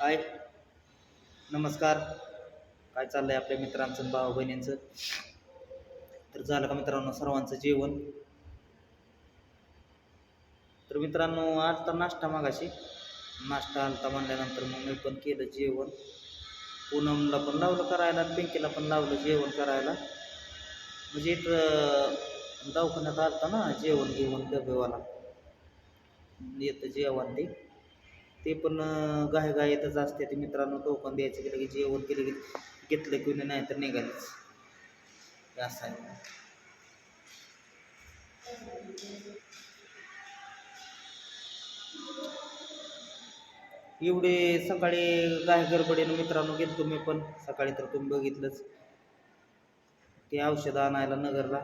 हाय. नमस्कार. काय चाललं आहे आपल्या मित्रांचं भाऊ बहिणींचं? तर झालं का मित्रांनो सर्वांचं जेवण? तर मित्रांनो आज तर नाश्ता मागाशी. नाश्ता आलता म्हणल्यानंतर मग मी पण केलं जेवण. पूनमला पण लावलं करायला पिंकीला पण लावलं जेवण करायला. म्हणजे इथं दवाखान्यात आलता ना जेवण घेऊन डबेवाला येतं जेवण ते. ते पण अं, गाय गायतच असते. ते मित्रांनो टोकन द्यायचं गेलं की जेवण केलं की घेतलं की नाही तर निघालीच. असं आहे. एवढे सकाळी गाय गडबडीनं मित्रांनो घेतो मी पण. सकाळी तर तुम्ही बघितलंच. ते औषधं आणायला नगरला.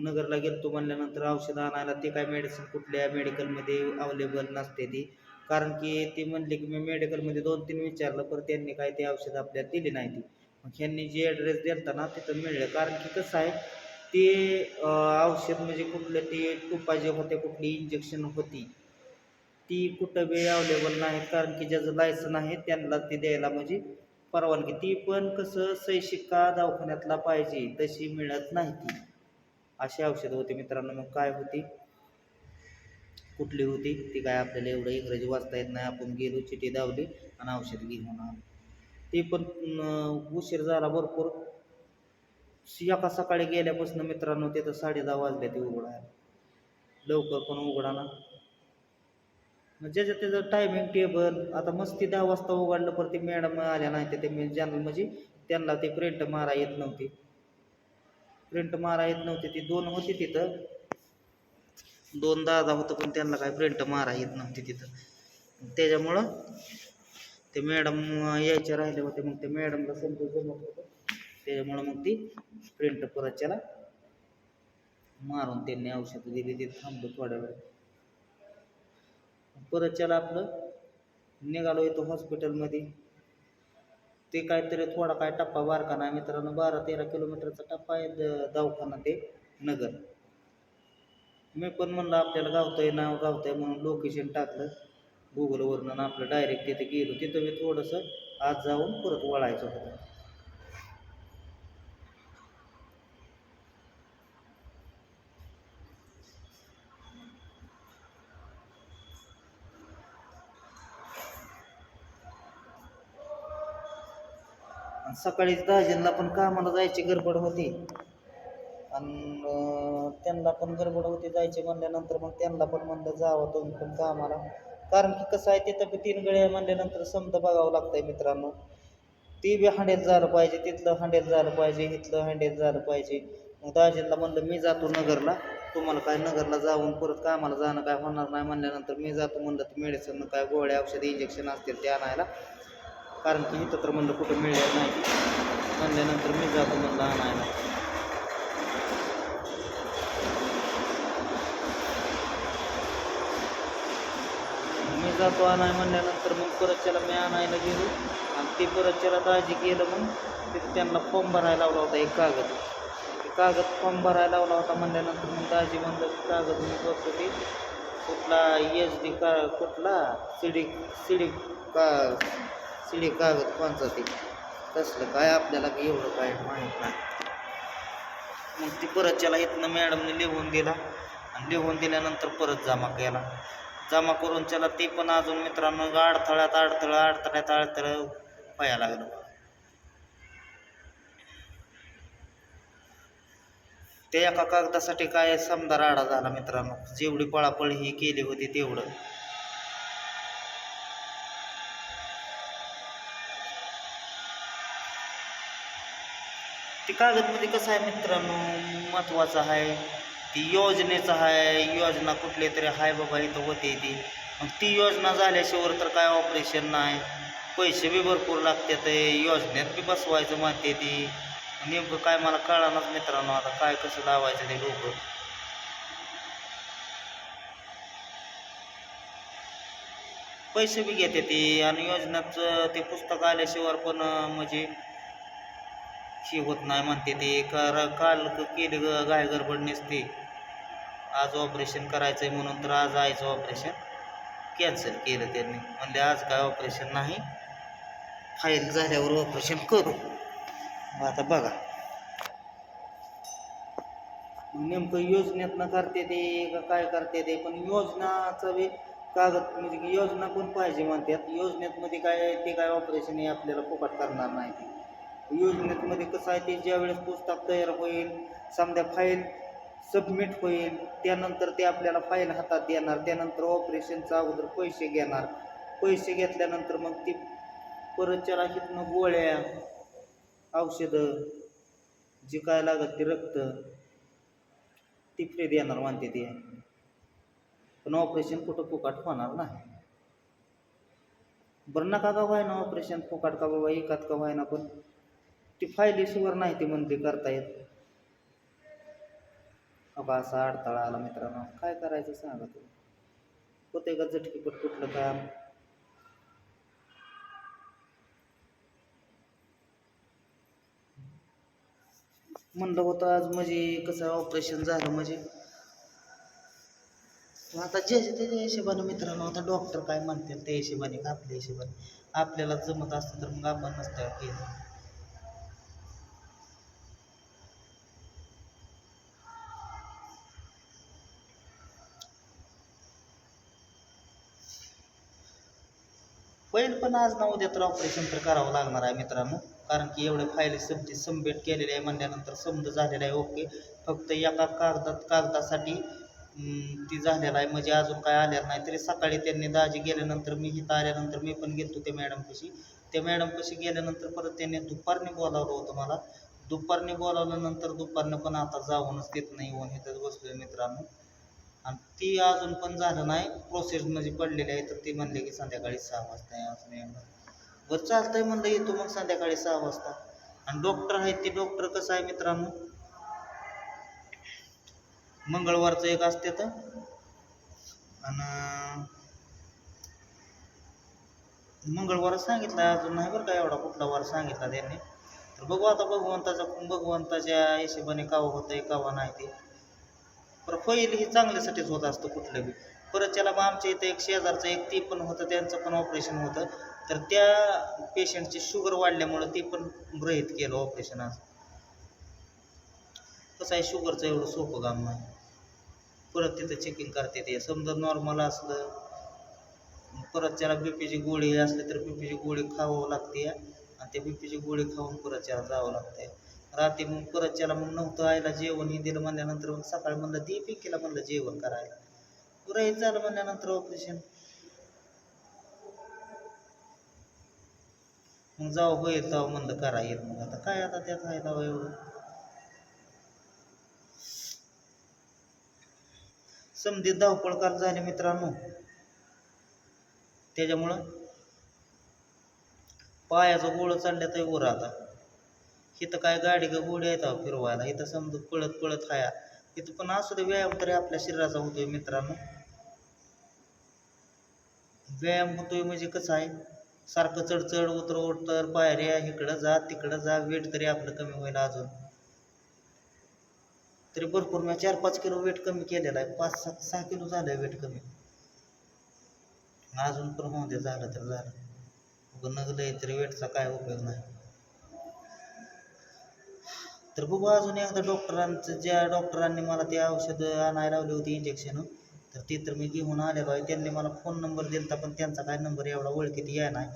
नगरला गेलतो म्हणल्यानंतर औषधं आणायला ते काय मेडिसिन कुठल्या मेडिकलमध्ये अवेलेबल नसते ती. कारण की ती म्हणली की मी मेडिकलमध्ये दोन तीन विचारलं पर त्यांनी काय ते औषध आपल्याला दिली नाही ती. मग ह्यांनी जे ॲड्रेस दिलता ना तिथं मिळलं. कारण की कसं आहे ते औषध म्हणजे कुठलं ते टुपा जे होते कुठली इंजेक्शन होती ती कुठं वेळ अवेलेबल नाहीत. कारण की ज्याचं लायसन आहे त्यांना ती द्यायला म्हणजे परवानगी. ती पण कसं शैक्षिका दवाखान्यातला पाहिजे तशी मिळत नाही ती. अशी औषधं होती मित्रांनो. मग काय होती? कुठली होती ती काय आपल्याला एवढं इंग्रजी वाचता येत नाही. आपण गेलो चिठी दावली आणि औषध घेऊन आलो. ते पण उशीर झाला भरपूर. एका सकाळी गेल्यापासून मित्रांनो तिथं साडे दहा वाजले ते उघडायला लवकर पण उघडा ना. मग ज्याचं त्याचं टायमिंग टेबल आता मस्ती दहा वाजता उघडलं पर ते मॅडम आल्या नाही तर ते मी जनरल म्हणजे त्यांना ते प्रिंट मारा येत नव्हती. प्रिंट मारा येत नव्हती ती दोन होती तिथं. दोन दादा होतं पण त्यांना काय प्रिंट मारा येत नव्हती तिथं. त्याच्यामुळं ते मॅडम यायचे राहिले होते मग ते मॅडमला समजून जमत होतं. त्याच्यामुळं मग ती प्रिंट परत त्याला मारून त्यांनी औषधं दिली ते थांबलो थोड्या वेळ. परत त्याला आपलं निघालो येतो हॉस्पिटलमध्ये ते काहीतरी थोडा काय टप्पा बारखाना मित्रांनो बारा तेरा किलोमीटरचा टप्पा आहे द- दवाखाना ते नगर. मी पण म्हणलं आपल्याला गावतंय नाव गावतंय म्हणून लोकेशन टाकलं. गुगलवरनं आणि आपलं डायरेक्ट तिथे गेलो. तिथं मी थोडंसं आज जाऊन परत वळायचं होतं सकाळीच दाजींना पण कामाला जायची गडबड होती. आणि त्यांना पण गडबड होती जायची म्हणल्यानंतर मग त्यांना पण म्हणलं जावं तुम्ही पण कामाला. कारण की कसं आहे तिथं बी तीन गळे म्हणल्यानंतर समजा बघावं लागतंय मित्रांनो. ती बी हँडेल झालं पाहिजे तिथलं हँडेल झालं पाहिजे इथलं हँडेल झालं पाहिजे. मग दाजींना म्हणलं मी जातो नगरला तुम्हाला काय नगरला जाऊन परत कामाला जाणं काय होणार नाही म्हणल्यानंतर मी जातो म्हणलं तर मेडिसिन काय गोळ्या औषध इंजेक्शन असतील ते आणायला. कारण की इथं तर म्हणलं कुठं मिळणार नाही. म्हणल्यानंतर मी जातो म्हणलं आणायला मी जातो आणाय म्हणल्यानंतर मग परत त्याला मी आणायला गेलो आणि ते परत त्याला दाजी गेलं मग तिथे त्यांना फॉर्म भरायला लावला होता एक कागद. ते कागद फॉर्म भरायला लावला होता म्हणल्यानंतर मग दाजी म्हणलं की कागद मी बघतो ते. कुठला एच डी का कुठला? सिडी सिडी का सिडी कागद कोणचा ते? तसलं काय आपल्याला काही एवढं काय माहीत नाही. मग ती परत त्याला इथनं मॅडमने लिहून दिला. आणि लिहून दिल्यानंतर परत जमा केला. जमा करून त्याला ते पण अजून मित्रांनो अडथळ्यात अडथळ अडथळ्यात अडथळ व्हायला लागलं ते एका कागदासाठी काय समजा राडा झाला मित्रांनो. जेवढी पळापळ ही केली होती तेवढं. ते कागदमध्ये कसं आहे मित्रांनो? महत्त्वाचं आहे. ती योजनेचं आहे योजना कुठली तरी आहे बाबा इथं होते ती. मग ती योजना झाल्याशिवाय तर काय ऑपरेशन नाही. पैसे बी भरपूर लागतात योजनेत बी बसवायचं म्हणते ती. नेमकं काय मला कळणार मित्रांनो आता काय कसं लावायचं ते लोक पैसे बी घेते ती आणि योजनेचं ते पुस्तक आल्याशिवाय पण म्हणजे ही होत नाही म्हणते ते. कर काल केली ग गाय गडबड नसते. आज ऑपरेशन करायचं आहे म्हणून तर आज आईचं ऑपरेशन कॅन्सल केलं त्यांनी. म्हणले आज काय ऑपरेशन नाही. फाईल झाल्यावर ऑपरेशन करू. आता बघा. नेमकं योजनेतनं करते ते का काय करते ते पण योजनाचं बी कागद म्हणजे की योजना पण पाहिजे म्हणतात? योजनेतमध्ये काय ते काय ऑपरेशन हे आपल्याला फुकट करणार नाही ते. योजनेतमध्ये कसं आहे ते ज्यावेळेस पुस्तक तयार होईल समजा फाईल सबमिट होईल त्यानंतर ते आपल्याला फाईल हातात देणार त्यानंतर ऑपरेशनचा अगोदर पैसे घेणार. पैसे घेतल्यानंतर मग ती परत त्याला मग गोळ्या औषधं जे काय लागत ते रक्त ती फ्री देणार मानते ते. पण ऑपरेशन कुठं फुकाट होणार नाही. बरं नका का व्हायना ऑपरेशन फुकाट का बाबा एकात का व्हायना पण? ती फायदेशीर नाही ती म्हणते करता येत बाबा असा अडथळा आला मित्रांनो. काय करायचं सांगा तू होते का झटकीपट कुठलं काम? म्हणलं होतं आज म्हणजे कसं ऑपरेशन झालं म्हणजे. आता जे त्याच्या हिशोबाने मित्रांनो आता डॉक्टर काय म्हणतील त्या हिशोबाने का आपल्या हिशोबाने? आपल्याला जमत असतं तर मग आपण नसतं केलं होईल पण आज ना उद्या तर ऑपरेशन तर करावं लागणार आहे मित्रांनो. कारण की एवढे फायली समजी सबमिट केलेले आहे म्हणल्यानंतर समज झालेला आहे ओके फक्त एका कागदात कागदासाठी ती झालेलं आहे. म्हणजे अजून काय आलेलं नाही. तरी सकाळी त्यांनी दाजी गेल्यानंतर मी इथं आल्यानंतर मी पण गेलो त्या मॅडमपाशी त्या मॅडमपाशी गेल्यानंतर परत त्यांनी दुपारने बोलावलं होतं मला. दुपारने बोलावल्यानंतर दुपारनं पण आता जाऊनच तिथं नाही येऊन इथंच बसलोय मित्रांनो. आणि ती अजून पण झालं नाही. प्रोसेस म्हणजे पडलेली आहे तर ती म्हणले की संध्याकाळी सहा वाजता आहे अजून येणार बरं चालतंय म्हणलं येतो मग संध्याकाळी सहा वाजता. आणि डॉक्टर आहेत ते डॉक्टर कसं आहे मित्रांनो? मंगळवारचं एक असते तर. आणि मंगळवार सांगितलं अजून नाही बरं का एवढा कुठला वार सांगितला त्यांनी. तर बघू आता भगवंताचा भगवंताच्या हिशोबाने कावा होतंय कावा नाही ते. पण होईल ही चांगल्यासाठीच होत असतं कुठलं बी. परत त्याला मग आमच्या इथं एक शेजारचं एक ते पण होतं त्यांचं पण ऑपरेशन होतं. तर त्या पेशंटची शुगर वाढल्यामुळं ते पण रहित केलं ऑपरेशन आज कसं आहे शुगरचं एवढं सोपं काम नाही. परत तिथं चेकिंग करते ते. समजा नॉर्मल असलं परत त्याला बीपीची गोळी असली तर बीपीची गोळी खावं लागते. आणि त्या बीपीची गोळी खाऊन परत त्याला जावं लागते रात्री मग परत त्याला मग नव्हतं आईला जेवण हे दिलं म्हणल्यानंतर मग सकाळी म्हणलं दे पिकीला म्हणलं जेवण करायला. पुराही झालं म्हणल्यानंतर ऑपरेशन मग जाऊ होईल जाऊ म्हणलं करा येईल मग आता काय आता त्यात आहे तेव्हा एवढं. समधी धावपळकार झाले मित्रांनो. त्याच्यामुळं पायाचं गोळं चालल्या तर वर आता. इथं काय गाडी का गोडी आहेत फिरवायला. इथं समजा पळत पळत खाया इथं पण असू दे व्यायाम तरी आपल्या शरीराचा होतोय मित्रांनो. व्यायाम होतोय म्हणजे कसं आहे? सारखं चढ चढ उतर उतर पायऱ्या इकडं जा तिकडं जा वेट तरी आपलं कमी होईल अजून. तरी भरपूर मी चार पाच किलो वेट कमी केलेला आहे. पाच सात सहा किलो झालं आहे वेट कमी. अजून पण होऊ दे झालं तर झालं. उगं नगलं तरी वेटचा काय उपयोग नाही. तर बघू अजून एकदा डॉक्टरांचं ज्या डॉक्टरांनी मला ते औषधं आणायला लावली होती इंजेक्शन तर ते तर मी घेऊन आलेलो आहे. त्यांनी मला फोन नंबर दिला पण त्यांचा काय नंबर एवढा ओळखीत याय नाही.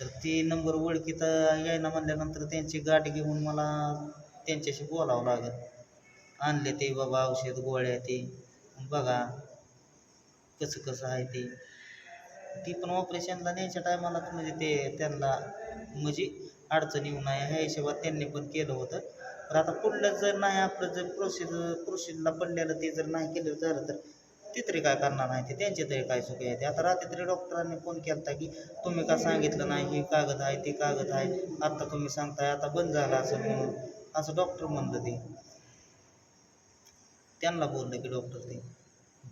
तर ते नंबर ओळखीत यायना म्हणल्यानंतर त्यांची गाठ घेऊन मला त्यांच्याशी बोलावं लागेल. आणले ते बाबा औषध गोळ्या ते. बघा कसं कसं आहे ते. ती पण ऑपरेशनला न्यायच्या टायमालाच म्हणजे ते त्यांना म्हणजे अडचण येऊ नये. ह्या हिशोबात त्यांनी पण केलं होतं. तर आता पुढलं जर नाही आपलं जर प्रोसिज प्रोसिजला पडलेलं ते जर नाही केलं झालं तर ते तरी काय करणार नाही ते त्यांचे तरी काय चुकी आहे? ते आता रात्री तरी डॉक्टरांनी फोन केला की तुम्ही का सांगितलं नाही? हे कागद आहे ते कागद आहे. आत्ता तुम्ही सांगताय आता बंद झालं असं म्हणून. असं डॉक्टर म्हणलं ते. त्यांना बोललं की डॉक्टर ते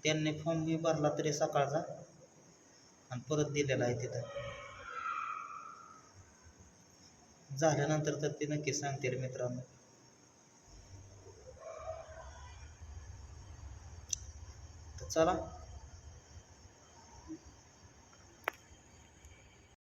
त्यांनी फॉर्म मी भरला तरी सकाळचा आणि परत दिलेला आहे तिथं. झाल्यानंतर तर ते नक्की सांगतील मित्रांनो. चला.